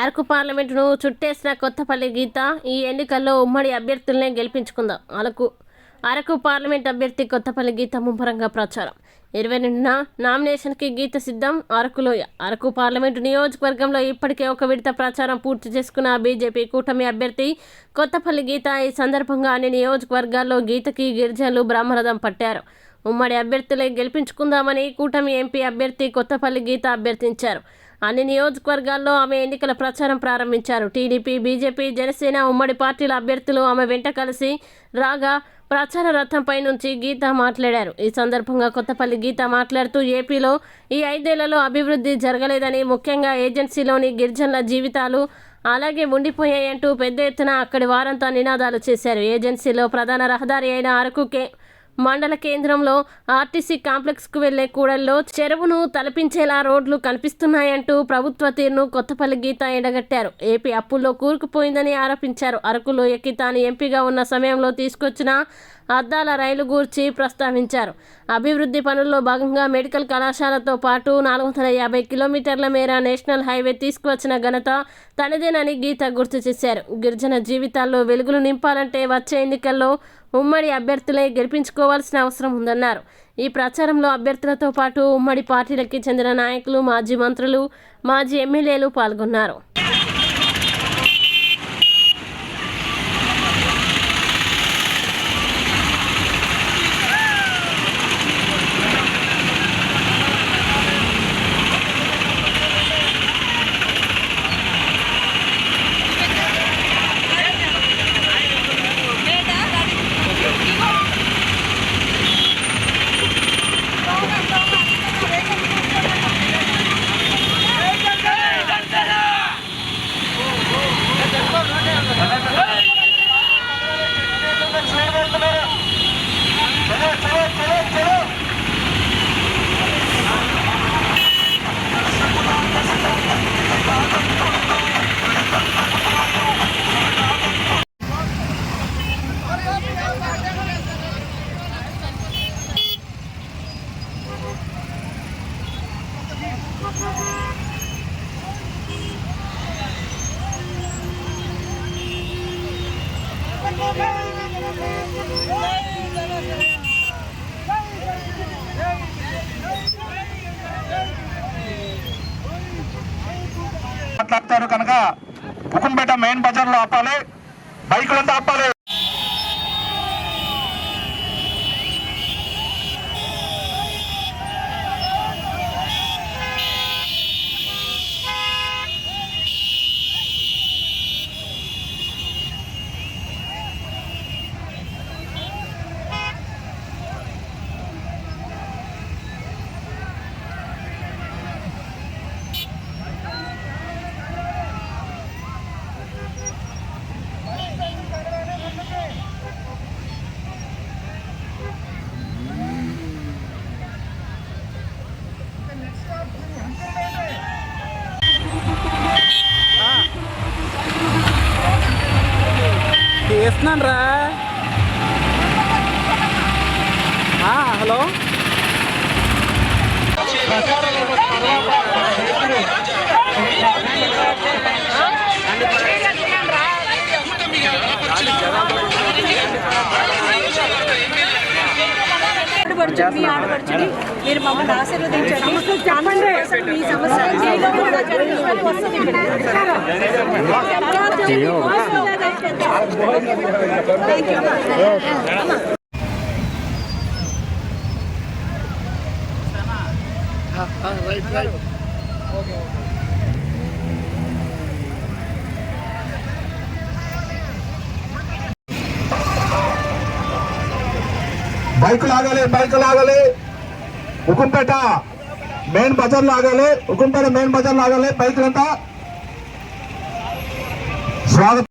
అరకు పార్లమెంటును చుట్టేసిన కొత్తపల్లి గీత ఈ ఎన్నికల్లో ఉమ్మడి అభ్యర్థులనే గెలిపించుకుందాం. అరకు అరకు పార్లమెంట్ అభ్యర్థి కొత్తపల్లి గీత ముమ్మరంగా ప్రచారం. ఇరవై రెండున నామినేషన్కి గీత సిద్ధం అరకులోయ అరకు పార్లమెంటు నియోజకవర్గంలో ఇప్పటికే ఒక విడత ప్రచారం పూర్తి చేసుకున్న బీజేపీ కూటమి అభ్యర్థి కొత్తపల్లి గీత ఈ సందర్భంగా అన్ని నియోజకవర్గాల్లో గీతకి గిరిజనులు బ్రహ్మరథం పట్టారు. ఉమ్మడి అభ్యర్థులే గెలిపించుకుందామని కూటమి ఎంపీ అభ్యర్థి కొత్తపల్లి గీత అభ్యర్థించారు. అన్ని నియోజకవర్గాల్లో ఆమె ఎన్నికల ప్రచారం ప్రారంభించారు. టీడీపీ బీజేపీ జనసేన ఉమ్మడి పార్టీల అభ్యర్థులు ఆమె వెంట కలిసి రాగా ప్రచార రథంపై నుంచి గీత మాట్లాడారు. ఈ సందర్భంగా కొత్తపల్లి గీత మాట్లాడుతూ ఏపీలో ఈ ఐదేళ్ళలో అభివృద్ధి జరగలేదని ముఖ్యంగా ఏజెన్సీలోని గిరిజనుల జీవితాలు అలాగే ఉండిపోయాయంటూ పెద్ద ఎత్తున అక్కడి వారంతా నినాదాలు చేశారు. ఏజెన్సీలో ప్రధాన రహదారి అయిన అరకు కే మండల కేంద్రంలో ఆర్టీసీ కాంప్లెక్స్కు వెళ్ళే కూడల్లో చెరువును తలపించేలా రోడ్లు కనిపిస్తున్నాయంటూ ప్రభుత్వ తీరును కొత్తపల్లి గీత ఎండగట్టారు. ఏపీ అప్పుల్లో కూరుకుపోయిందని ఆరోపించారు. అరకులోయకి తాను ఎంపీగా ఉన్న సమయంలో తీసుకొచ్చిన అద్దాల రైలు గూర్చి ప్రస్తావించారు. అభివృద్ధి పనుల్లో భాగంగా మెడికల్ కళాశాలతో పాటు నాలుగు వందల యాభై కిలోమీటర్ల మేర నేషనల్ హైవే తీసుకువచ్చిన ఘనత తనదేనని గీత గుర్తు చేశారు. గిరిజన జీవితాల్లో వెలుగులు నింపాలంటే వచ్చే ఎన్నికల్లో ఉమ్మడి అభ్యర్థులే గెలిపించుకోవాల్సిన అవసరం ఉందన్నారు. ఈ ప్రచారంలో అభ్యర్థులతో పాటు ఉమ్మడి పార్టీలకి చెందిన నాయకులు మాజీ మంత్రులు మాజీ ఎమ్మెల్యేలు పాల్గొన్నారు. మాట్లాడతారు కనుక బుకుంపేట మెయిన్ బజార్లో ఆపాలి. బైకులంతా ఆపాలి. చేస్తున్నాను రా హలో? ఆడపడుచుని మీరు మమ్మల్ని ఆశీర్వదించండి. మీ సమస్య జైల్లో కూడా జరుగుతుందని వస్తుంది Thank you. బైక్ లాగాలి బైక్ లాగాలి ఉకుంపేట మెయిన్ బజార్ లాగాలి ఉకుంపేట మెయిన్ బజార్ లాగాలి బైకులంతా స్వాగతం